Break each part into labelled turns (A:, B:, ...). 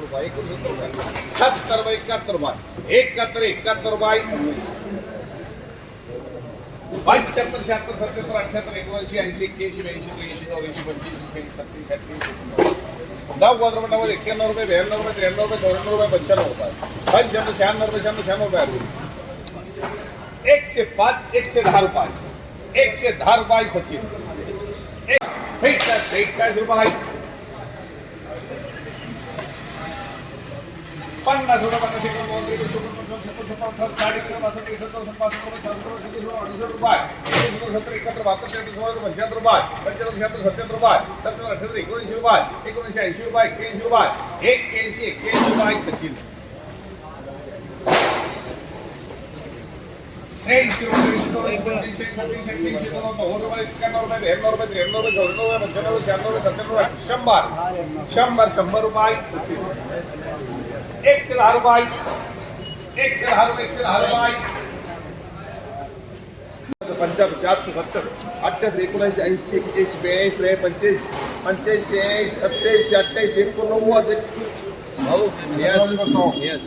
A: रुपये एकाहत्तर रुपये एकाहत्तर रुपये एकाहत्तर एकाहत्तर रुपये बाईक शहात्तर सत्याहत्तर अठ्याहत्तर एकोणऐंशी ऐंशी एक्क्याऐंशी ब्याऐंशी त्र्याऐंशी चौऱ्याऐंशी एकशे पाच एकशे दहा रुपये एकशे दहा रुपये सचिन एक सेहेचाळीस सेहेचाळीस रुपये पन्नास रुपये पन्नास एक रुपये दोन रुपये चोपन्न पंचावन्न सत्तावन्न साठ एकशे बासष्ट त्रेसष्ट पासष्ट रुपये शहात्तर सत्तर अडुसष्ट रुपये एकोणसत्तर सत्तर एकाहत्तर बहात्तर तेहतीस पंच्याहत्तर रुपये पंच्याण्णव शहात्तर सत्याहत्तर रुपये सत्तर अठ्याहत्तर एकोणऐंशी रुपये एकोणऐंशी ऐंशी रुपये एक्क्याऐंशी रुपये एक्क्याऐंशी एक्क्याऐंशी रुपये सचिन. शंभर शंभर शंभर रुपये एकशे दहा रुपये एकशे दहा रुपये एकशे दहा रुपये पंच्याहत्तर शहात्तर सत्तर अठ्ठ्याहत्तर एकोणऐंशी ऐंशी एक्क्याऐंशी ब्याऐंशी त्रेचाळीस पंच्याऐंशी पंच्याऐंशी ऐंशी सत्याऐंशी अठ्ठ्याऐंशी एकोणनव्वद भाऊ यस.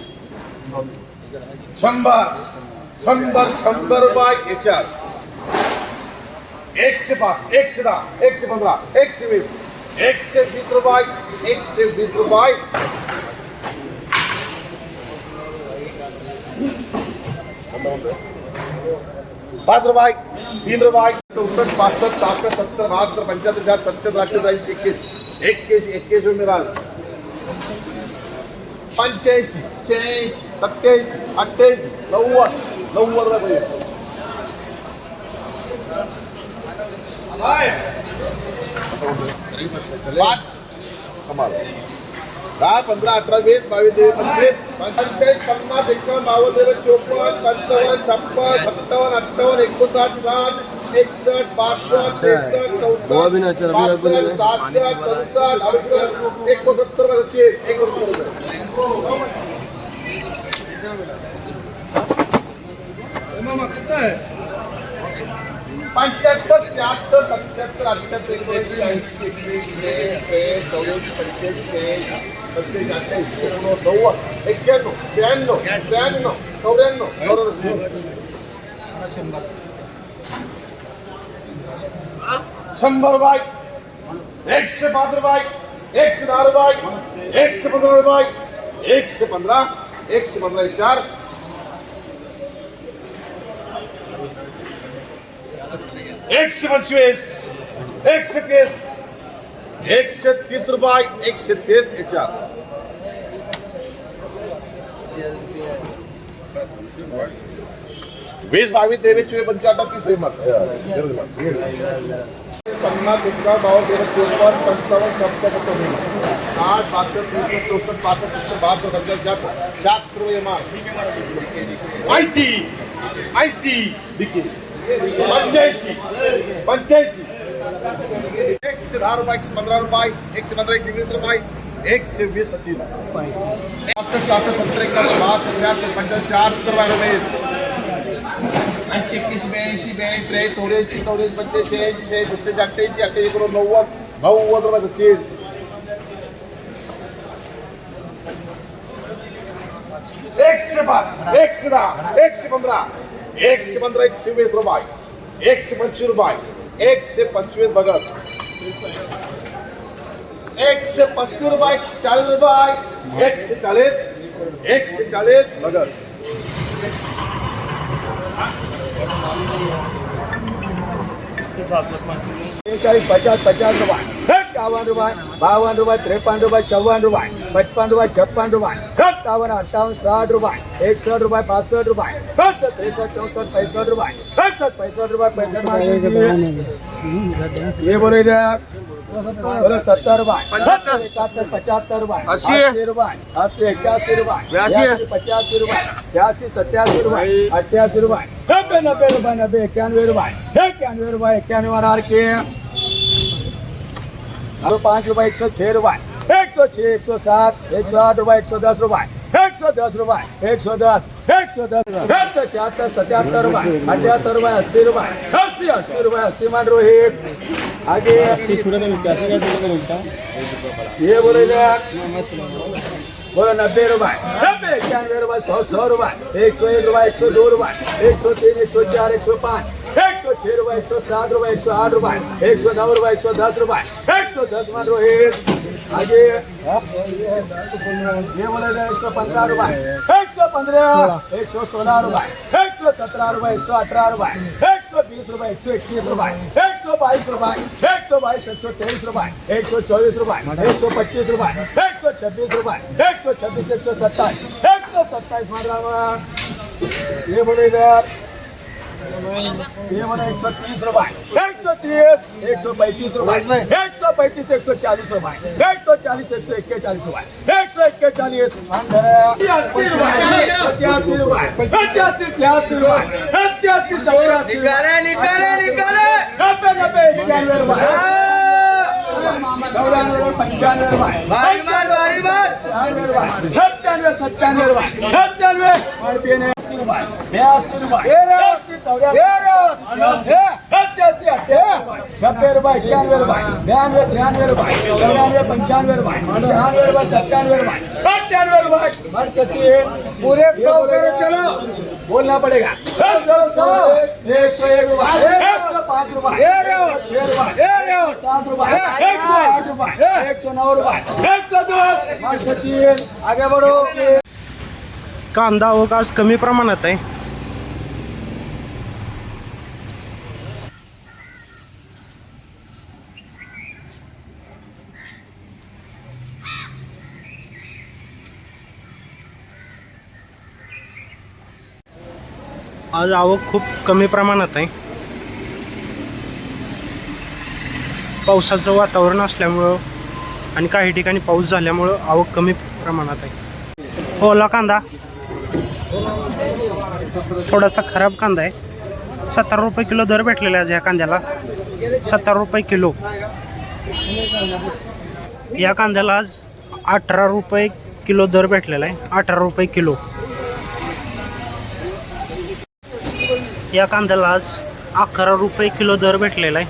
A: शंभर शंभर शंभर रुपये याच्यात एकशे पाच एकशे दहा एकशे पंधरा एकशे वीस एकशे वीस रुपये एकशे वीस रुपये पाच रुपये तीन रुपये चौसष्ट पासष्ट सहासष्ट सत्तर, बहात्तर पंच्याहत्तर साठ सत्तर अठ्ठ्याहत्तर ऐंशी एक्केस एक्केस एक्केस मिळाल पंच्याऐंशी शहाऐंशी सत्याऐंशी अठ्ठ्याऐंशी नव्वद नव्वद रुपये पाच कमाल दहा पंधरा अठरा वीस बावीस तेवीस पंचवीस पंचेचाळीस पन्नास एकावन्न बावन्न छप्पन सत्तावन्न अठ्ठावन्न एकोणसाठ साठ एकसष्ट बासष्ट त्रेसष्ट रुपये पंच्याहत्तर, शहात्तर, सत्याहत्तर, अठ्ठ्याहत्तर एकवीस त्रेचाळीस चौऱ्याऐंशी, पंच्याऐंशी सत्याऐंशी अठ्ठ्याऐंशी एकोणनव्वद, नव्वद, एक्क्याण्णव त्र्याण्णव त्र्याण्णव चौऱ्याण्णव चौऱ्याण्णव. शंभर पंधरा चार एकशे पंचवीस एकशे तीस एकशे तीस रुपये एकशे तीस याच्या वीस बावीस तेवीस चोवीस पंचावन्न तीस पन्नास एकावन्न बावन्न तेरा चोपन्न पंचावन्न छप्पन सत्तर साठ बासष्ट त्रेसष्ट चौसष्ट पासष्ट सत्तर बहात्तर पंचावन्न शहात्तर शहात्तर रुपये माल ऐंशी ऐंशी विकी पंच्याऐंशी पंच्याऐंशी एकशे दहा रुपये एकशे पंधरा रुपये एकशे पंधरा एकशे वीस रुपये एकशे वीस सचिन पासष्ट सहासष्ट सत्तर बहात्तर त्र्याहत्तर पंच्याऐंशी शहात्तर रुपये रमेश। ऐंशी एकवीस ब्याऐंशी ब्याऐंशी त्रेचाळीस चौऱ्याऐंशी चौऱ्याऐंशी पंच्याऐंशी ऐंशी शहाऐंशी सत्याऐंशी अठ्ठ्याऐंशी अठ्ठ्याऐंशी करून नव्वद नव्वद रुपये सचिन एकशे पाच एकशे दहा एकशे पंधरा एकशे पंधरा एकशे वीस रुपये एकशे पंचवीस रुपये एकशे पंचवीस बघत एकशे पस्तीस रुपये एकशे चाळीस रुपये एकशे चाळीस एकशे चाळीस बघत
B: चालीस पचास पचास रुपये इक्यावन रुपये बावन रुपये तिरपन रुपये चौवन रुपये पचपन रुपये छप्पन रुपये सत्तावन अट्ठावन साठ रुपये एकसठ रुपये बासष्ट रुपये सड़सठ तिरसठ चौसठ पैंसठ रुपये सड़सठ पैंसठ रुपये पैंसठ ये बोले इधर बोलो सत्तर रुपये
A: पंचहत्तर.
B: इकहत्तर पचहत्तर रुपये
A: अस्सी.
B: रुपये अस्सी इक्यासी.
A: बयासी,
B: पचासी रुपये छियासी सत्यासी रुपये
A: भाई.
B: अट्ठासी रुपये नब्बे नब्बे रुपये नब्बे इक्यानवे रुपये इक्यानवे रुपये इक्यानवे आर के पाँच रुपये एक सौ छः रुपये एक सौ छः एक सौ सात एक सौ आठ रुपये एक सौ दस रुपये एक सौ दस रुपये एक सौ दस एक सौ दस सत्तर शहात्तर सत्याहत्तर रुपये अठ्याहत्तर रुपये अस्सी रुपये अस्सी अस्सी रुपये अस्सी मान रोहित आगे ये बोले बोलो नब्बे रुपए नब्बे इक्यानवे रुपए सौ सौ रुपए एक सौ एक रुपए एक सौ दो रुपए एक सौ तीन एक सौ चार एक सौ पाँच सौ छह रुपए एक सौ सात रुपए एक सौ आठ रुपए एक सौ नौ रुपए एक सौ दस रुपए एक सौ दस मान रोहित आगे ये बोले एक सौ पंद्रह रुपए एक सौ पंद्रह एक सौ सोलह रुपए एक सौ सत्रह रुपए एक सौ अठारह रुपए एक सौ बीस रुपए एक सौ इक्कीस रुपए एक सौ बाईस रुपए एक सौ बाईस एक सौ तेईस रुपए एक सौ चौबीस रुपए एक सौ पच्चीस रुपए एक सौ छब्बीस रुपए एक सौ छब्बीस एक सौ सत्ताईस एक सौ सत्ताईस मान रहा ये बोले इधर ये एक सौ तीस रुपए एक सौ तीस एक सौ पैंतीस रुपए एक सौ पैंतीस एक सौ चालीस रुपए एक सौ चालीस एक सौ इक्के चालीस रुपए एक सौ इक्के चालीस रुपए पचासी रुपए पचासी छियासी रुपए सत्यासी सत्यासी
C: निकाले निकाले निकाले।
B: नब्बे नब्बे इक्यानवे रुपए चौरानवे रुपए पंचानवे रुपए
C: भारी मार भारी मार
B: सत्तानवे सत्तानवे रुपये। सत्तानवे। और अस्सी रुपये बयासी रुपये सत्यासी अट्ठासी रुपये नब्बे रुपये इक्यानवे रुपये बयानवे तिरानवे रुपये चौरानवे पंचानवे रुपये छियानवे रुपये सत्तानवे रुपये अट्ठानवे रुपये। सचिन
A: पूरे सौ करो चलो।
B: बोलना पड़ेगा। एक सौ सौ एक सौ एक रुपये एक सौ। पाँच रुपये छह रुपये सात रुपये एक सौ आठ रुपये एक सौ नौ रुपये एक सौ दस। हर सचिन
A: आगे बढ़ो।
D: कांदा आवक आज कमी प्रमाणात आहे. आज आवक खूप कमी प्रमाणात आहे. पावसाचं वातावरण असल्यामुळं आणि काही ठिकाणी पाऊस झाल्यामुळं आवक कमी प्रमाणात आहे. हो, ओला कांदा. थोडासा खराब कांदा आहे. सत्तर रुपये किलो दर भेटलेला आहे आज या कांद्याला. सत्तर रुपये किलो. या कांद्याला आज अठरा रुपये किलो दर भेटलेला आहे. अठरा रुपये किलो. या कांद्याला आज अकरा रुपये किलो दर भेटलेला आहे.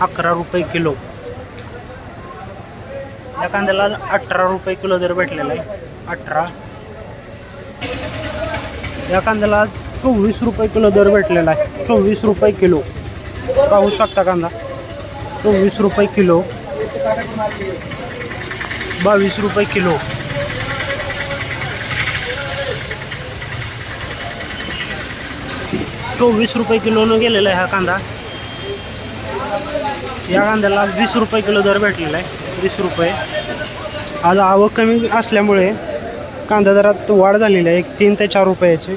D: अकरा रुपये किलो. या कांद्याला आज अठरा रुपये किलो दर भेटलेला आहे. अठरा या कांद्याला आज चोवीस रुपये किलो दर भेटलेला आहे. चोवीस रुपये किलो. पाहू शकता कांदा. चोवीस रुपये किलो. बावीस रुपये किलो. चोवीस रुपये किलोनं गेलेला आहे हा कांदा. या कांद्याला वीस रुपये किलो दर भेटलेला आहे. वीस रुपये. आज आवक कमी असल्यामुळे कांदा दरात वाढ झालेली आहे. एक तीन ते चार रुपयाची.